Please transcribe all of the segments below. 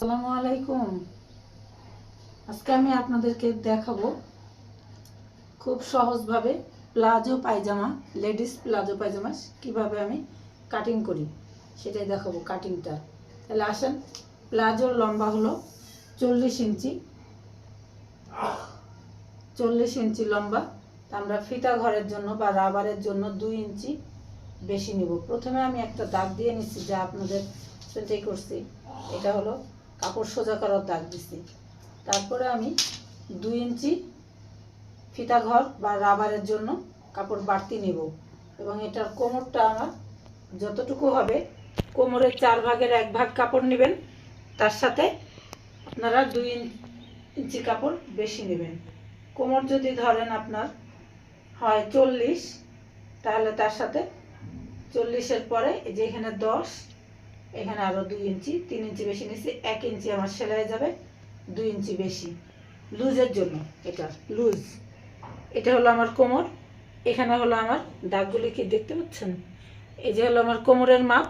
আসসালামু আলাইকুম। আজকে আমি আপনাদেরকে দেখাবো খুব সহজভাবে প্লাজো পায়জামা, লেডিস প্লাজো পায়জামা কীভাবে আমি কাটিং করি, সেটাই দেখাবো কাটিংটা তাহলে আসেন, প্লাজোর লম্বা হলো চল্লিশ ইঞ্চি। চল্লিশ ইঞ্চি লম্বা। আমরা ফিতা ঘরের জন্য বা রাবারের জন্য দুই ইঞ্চি বেশি নিব। প্রথমে আমি একটা দাগ দিয়ে নিচ্ছি যা আপনাদের সেটাই করছি। এটা হলো কাপড় সোজা করার দাগ দিচ্ছি তারপরে আমি দুই ইঞ্চি ফিতা ঘর বা রাবারের জন্য কাপড় বাড়তি নেব এবং এটার কোমরটা আমার যতটুকু হবে, কোমরের চার ভাগের এক ভাগ কাপড় নেবেন। তার সাথে আপনারা দুই ইঞ্চি কাপড় বেশি নেবেন। কোমর যদি ধরেন আপনার হয় চল্লিশ, তাহলে তার সাথে চল্লিশের পরে এই যে এখানে দশ এখানে আরও দুই ইঞ্চি, তিন ইঞ্চি বেশি নিচ্ছি এক ইঞ্চি আমার সেলাই যাবে, দুই ইঞ্চি বেশি। লুজের জন্য এটা, লুজ। এটা হলো আমার কোমর, এখানে হলো আমার দাগগুলি কি দেখতে পাচ্ছেন? এই যে হলো আমার কোমরের মাপ,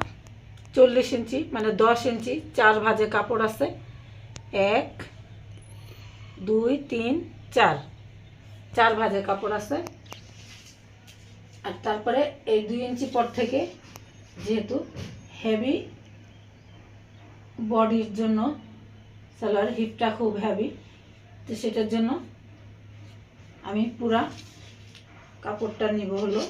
চল্লিশ ইঞ্চি মানে দশ ইঞ্চি, চার ভাজে কাপড় আছে। এক, দুই, তিন, চার। চার ভাজে কাপড় আছে। আর তারপরে এই দুই ইঞ্চি পর থেকে যেহেতু হেভি বডির জন্য সালোয়ার হিপটা খুব হেভি তো সেটার জন্য আমি পুরা কাপড়টা নিব হলো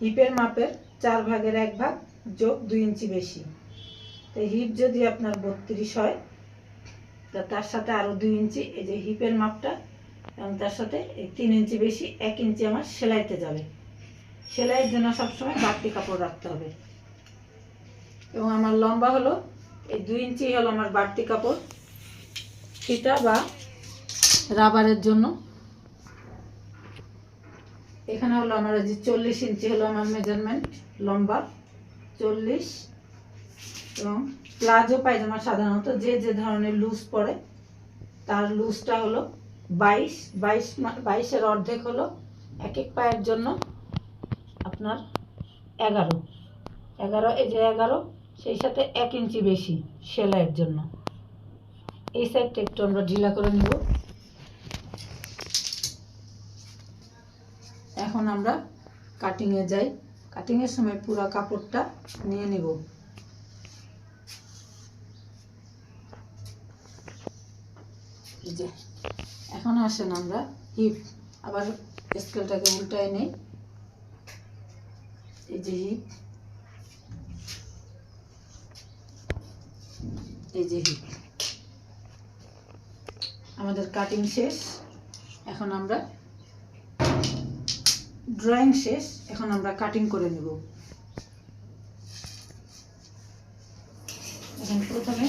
হিপের মাপের চার ভাগের এক ভাগ যোগ দুই ইঞ্চি বেশি। তো হিপ যদি আপনার বত্রিশ হয়, তা তার সাথে আরও দুই ইঞ্চি, এই যে হিপের মাপটা, এবং তার সাথে এই তিন ইঞ্চি বেশি, এক ইঞ্চি আমার সেলাইতে যাবে। সেলাইয়ের জন্য সবসময় বাড়তি কাপড় রাখতে হবে। এবং আমার লম্বা হলো, এই দুই ইঞ্চি হলো আমার বাড়তি কাপড়। ফিতা বা রাবারের জন্য। এখানে হলো আমার যে চল্লিশ ইঞ্চি হলো আমার মেজারমেন্ট লম্বা। চল্লিশ এবং প্লাজো পায়জামা সাধারণত যে যে ধরনের লুজ পরে, তার লুজটা হলো বাইশ। বাইশ বাইশের অর্ধেক হলো এক এক পায়ের জন্য আপনার এগারো। এগারো, এই যে এগারো সেই সাথে এক ইঞ্চি বেশি সেলাইয়ের জন্য। এই সাইডটা একটু আমরা ঢিলা করে নিব। এখন আমরা কাটিংয়ে যাই। কাটিংয়ের সময় পুরো কাপড়টা নিয়ে নিব। এখন আসেন আমরা হিপ আবার স্কেলটাকে উল্টায় নেই। এই যে হিপ এই যে আমাদের কাটিং শেষ। এখন আমরা ড্রয়িং শেষ। এখন আমরা কাটিং করে নেব। এখন প্রথমে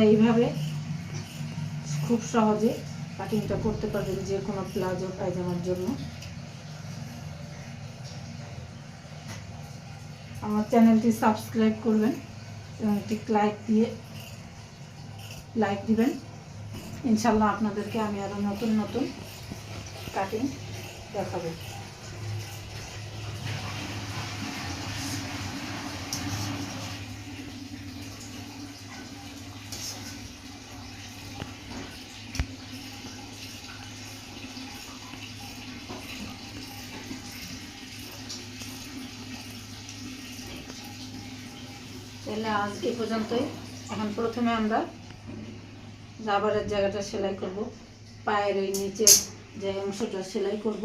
আপনারা এইভাবে খুব সহজে কাটিংটা করতে পারবেন যে কোনো প্লাজো পায়জামার জন্য। আমার চ্যানেলটি সাবস্ক্রাইব করবেন এবং একটি লাইক দিয়ে লাইক দিবেন। ইনশাল্লাহ আপনাদেরকে আমি আরও নতুন নতুন কাটিং দেখাবো। তাহলে আজ এই পর্যন্তই। এখন প্রথমে আমরা রাবারের জায়গাটা সেলাই করব। পায়ের ওই নিচের যে অংশটা সেলাই করব।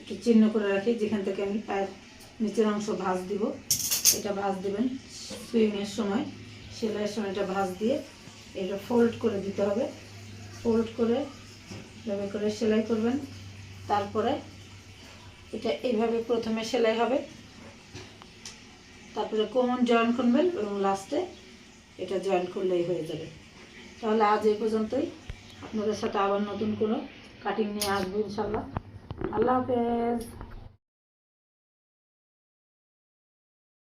একটু চিহ্ন করে রাখি, যেখান থেকে আমি পায়ের নিচের অংশ ভাঁজ দিব। এটা ভাঁজ দেবেন সুইংয়ের সময়। সেলাইয়ের সময় এটা ভাঁজ দিয়ে এটা ফোল্ড করে দিতে হবে। ফোল্ড করে এভাবে করে সেলাই করবেন। তারপরে এটা এইভাবে প্রথমে সেলাই হবে। তারপরে কোমন জয়েন করবেন এবং লাস্টে এটা জয়েন করলেই হয়ে যাবে। তাহলে আজ এই পর্যন্তই। আপনাদের সাথে আবার নতুন কোনো কাটিং নিয়ে আসব ইনশাল্লাহ আল্লাহ হাফেজ।